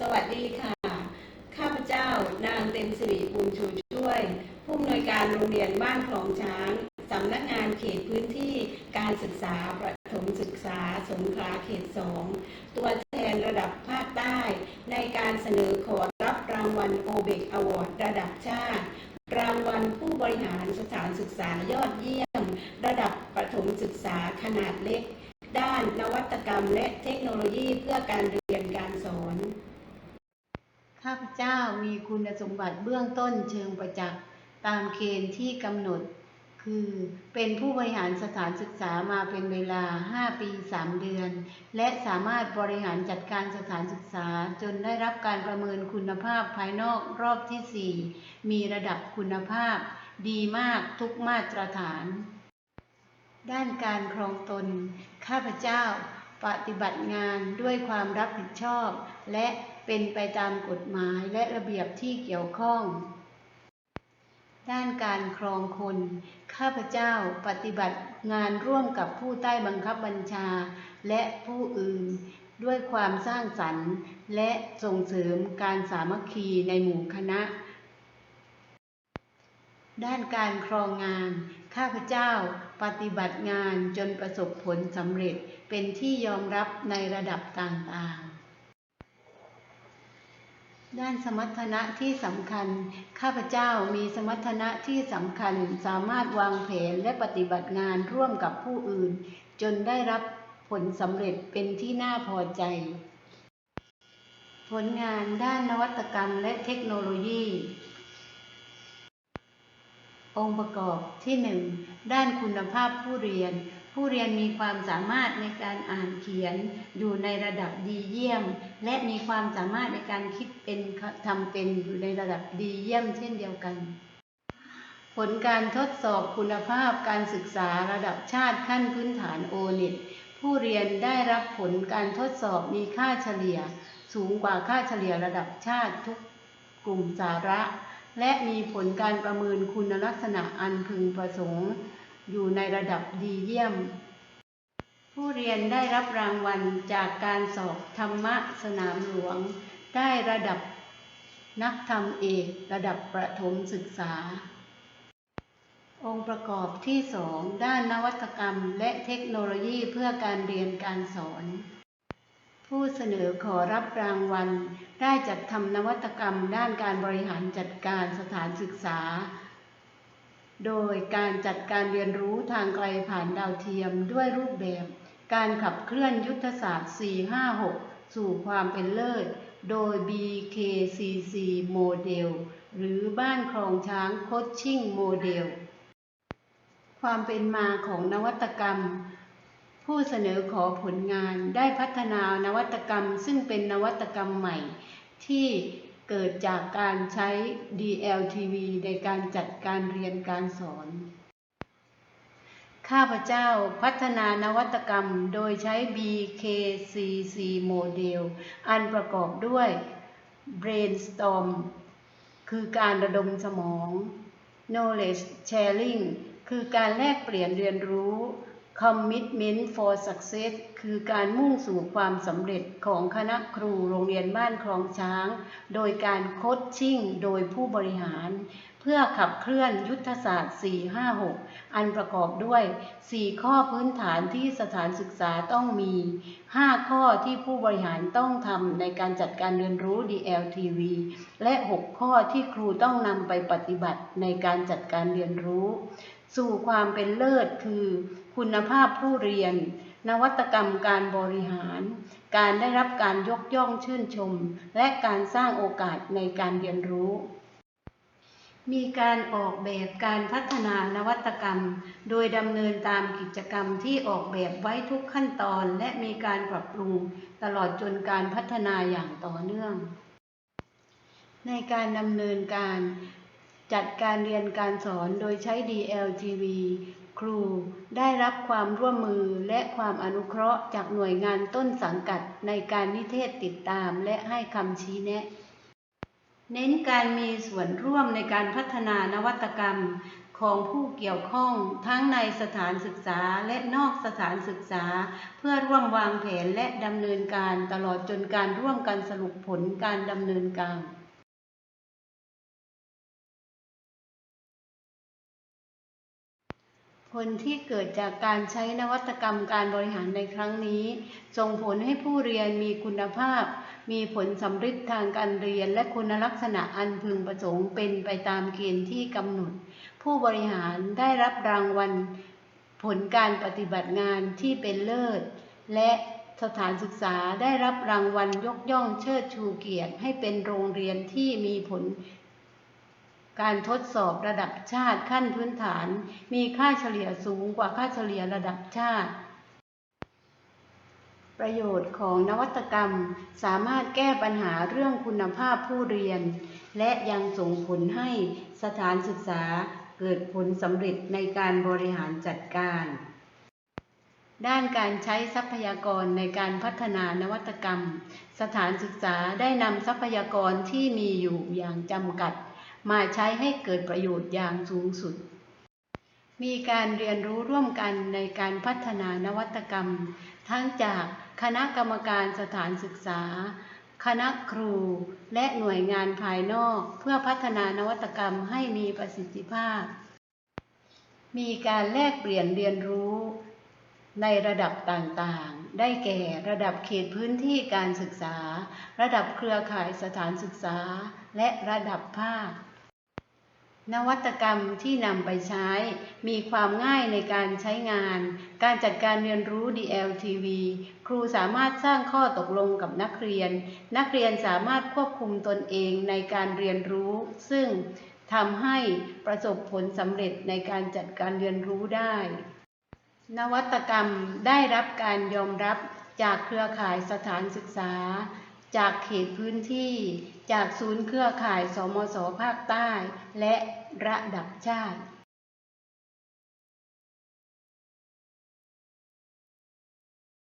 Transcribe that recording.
สวัสดีค่ะ ข้าพเจ้านางเต็มสิริบุญชูช่วย ผู้อำนวยการโรงเรียนบ้านคลองช้าง สำนักงานเขตพื้นที่การศึกษาประถมศึกษาสงขลาเขตสองตัวแทนระดับภาคใต้ ในการเสนอขอรับรางวัลโอเบกอวอร์ดระดับชาติ รางวัลผู้บริหารสถานศึกษายอดเยี่ยม ระดับประถมศึกษาขนาดเล็ก ด้านนวัตกรรมและเทคโนโลยีเพื่อการเรียนการสอน ข้าพเจ้ามีคุณสมบัติเบื้องต้นเชิงประจักษ์ตามเกณฑ์ที่กำหนด คือเป็นผู้บริหารสถานศึกษามาเป็นเวลา 5 ปี 3 เดือน และสามารถบริหารจัดการสถานศึกษาจนได้รับการประเมินคุณภาพภายนอกรอบที่ 4 มีระดับคุณภาพ ดีมากทุกมาตรฐาน ด้านการครองตน ข้าพเจ้า ปฏิบัติงานด้วยความรับผิดชอบ และเป็นไปตามกฎหมายและระเบียบที่เกี่ยวข้อง ด้านการครองคน ข้าพเจ้าปฏิบัติงานร่วมกับผู้ใต้บังคับบัญชาและผู้อื่น ด้วยความสร้างสรรค์ และส่งเสริมการสามัคคีในหมู่คณะ ด้านการครองงาน ข้าพเจ้าปฏิบัติงานจนประสบผลสำเร็จเป็นที่ยอมรับในระดับต่างๆ ด้านสมรรถนะที่สำคัญ ข้าพเจ้ามีสมรรถนะที่สำคัญสามารถวางแผนและปฏิบัติงานร่วมกับผู้อื่น จนได้รับผลสำเร็จเป็นที่น่าพอใจ ผลงานด้านนวัตกรรมและเทคโนโลยี องค์ประกอบที่ 1 ด้านคุณภาพผู้เรียน ผู้เรียนมีความสามารถในการอ่านเขียน อยู่ในระดับดีเยี่ยม และมีความสามารถในการคิดเป็นทำเป็นอยู่ในระดับดีเยี่ยมเช่นเดียวกัน ผลการทดสอบคุณภาพการศึกษาระดับชาติขั้นพื้นฐานโอเน็ตผู้เรียนได้รับผลการทดสอบมีค่าเฉลี่ย สูงกว่าค่าเฉลี่ยระดับชาติทุกกลุ่มสาระ และมีผลการประเมินคุณลักษณะอันพึงประสงค์ อยู่ในระดับดีเยี่ยม ผู้เรียนได้รับรางวัลจากการสอบธรรมะสนามหลวง ได้ระดับนักธรรมเอกระดับประถมศึกษา องค์ประกอบที่สองด้านนวัตกรรมและเทคโนโลยีเพื่อการเรียนการสอน ผู้เสนอขอรับรางวัล ได้จัดทำนวัตกรรมด้านการบริหารจัดการสถานศึกษา โดยการจัดการเรียนรู้ทางไกลผ่านดาวเทียมด้วยรูปแบบ การขับเคลื่อนยุทธศาสตร์ 456 สู่ความเป็นเลิศ โดย BKCC โมเดลหรือบ้านคลองช้างโคชชิ่งโมเดล ความเป็นมาของนวัตกรรม ผู้เสนอขอผลงานได้พัฒนานวัตกรรม ซึ่งเป็นนวัตกรรมใหม่ ที่เกิดจากการใช้ DLTV ในการจัดการเรียนการสอน ข้าพเจ้าพัฒนานวัตกรรมโดยใช้ BKCC โมเดลอันประกอบด้วย Brainstorm คือการระดมสมอง Knowledge Sharing คือการแลกเปลี่ยนเรียนรู้ Commitment for Success คือการมุ่งสู่ความสำเร็จของคณะครูโรงเรียนบ้านคลองช้าง โดยการโคชชิ่งโดยผู้บริหาร เพื่อขับเคลื่อนยุทธศาสตร์ 456 อันประกอบด้วย 4 ข้อพื้นฐานที่สถานศึกษาต้องมี 5 ข้อที่ผู้บริหารต้องทำในการจัดการเรียนรู้ DLTV และ 6 ข้อที่ครูต้องนำไปปฏิบัติในการจัดการเรียนรู้ สู่ความเป็นเลิศคือ คุณภาพผู้เรียน นวัตกรรมการบริหาร การได้รับการยกย่องชื่นชม และการสร้างโอกาสในการเรียนรู้ มีการออกแบบการพัฒนานวัตกรรม โดยดำเนินตามกิจกรรมที่ออกแบบไว้ทุกขั้นตอน และมีการปรับปรุง ตลอดจนการพัฒนาอย่างต่อเนื่อง ในการดำเนินการจัดการเรียนการสอนโดยใช้ DLTV ครูได้รับความร่วมมือและความอนุเคราะห์จากหน่วยงานต้นสังกัดในการนิเทศติดตามและให้คำชี้แนะ เน้นการมีส่วนร่วมในการพัฒนานวัตกรรมของผู้เกี่ยวข้องทั้งในสถานศึกษาและนอกสถานศึกษา เพื่อร่วมวางแผนและดำเนินการตลอดจนการร่วมกันสรุปผลการดำเนินการ ลที่เกิดจากการใช้นวัตกรรมการบริหารในครั้งนี้ ส่งผลให้ผู้เรียนมีคุณภาพ มีผลสำฤทธิ์ทางการเรียน และคุณลักษณะอันพึงประสงค์เป็นไปตามเกณฑ์ที่กำหนด ผู้บริหารได้รับรางวัล ผลการปฏิบัติงานที่เป็นเลิศ และสถานศึกษาได้รับรางวัลยกย่องเชิดชูเกียรติ ให้เป็นโรงเรียนที่มีผล การทดสอบระดับชาติขั้นพื้นฐาน มีค่าเฉลี่ยสูงกว่าค่าเฉลี่ยระดับชาติ ประโยชน์ของนวัตกรรมสามารถแก้ปัญหาเรื่องคุณภาพผู้เรียน และยังส่งผลให้สถานศึกษาเกิดผลสำเร็จในการบริหารจัดการ ด้านการใช้ทรัพยากรในการพัฒนานวัตกรรม สถานศึกษาได้นำทรัพยากรที่มีอยู่อย่างจำกัด มาใช้ให้เกิดประโยชน์อย่างสูงสุด มีการเรียนรู้ร่วมกันในการพัฒนานวัตกรรม ทั้งจากคณะกรรมการสถานศึกษา คณะครู และหน่วยงานภายนอก เพื่อพัฒนานวัตกรรมให้มีประสิทธิภาพ มีการแลกเปลี่ยนเรียนรู้ ในระดับต่างๆ ได้แก่ระดับเขตพื้นที่การศึกษา ระดับเครือข่ายสถานศึกษา และระดับภาค นวัตกรรมที่นำไปใช้ มีความง่ายในการใช้งาน การจัดการเรียนรู้ DLTV ครูสามารถสร้างข้อตกลงกับนักเรียน นักเรียนสามารถควบคุมตนเองในการเรียนรู้ ซึ่งทำให้ประสบผลสำเร็จในการจัดการเรียนรู้ได้ นวัตกรรมได้รับการยอมรับจากเครือข่ายสถานศึกษา จากเขตพื้นที่ จากศูนย์เครือข่ายสมสภาคใต้ และระดับชาติ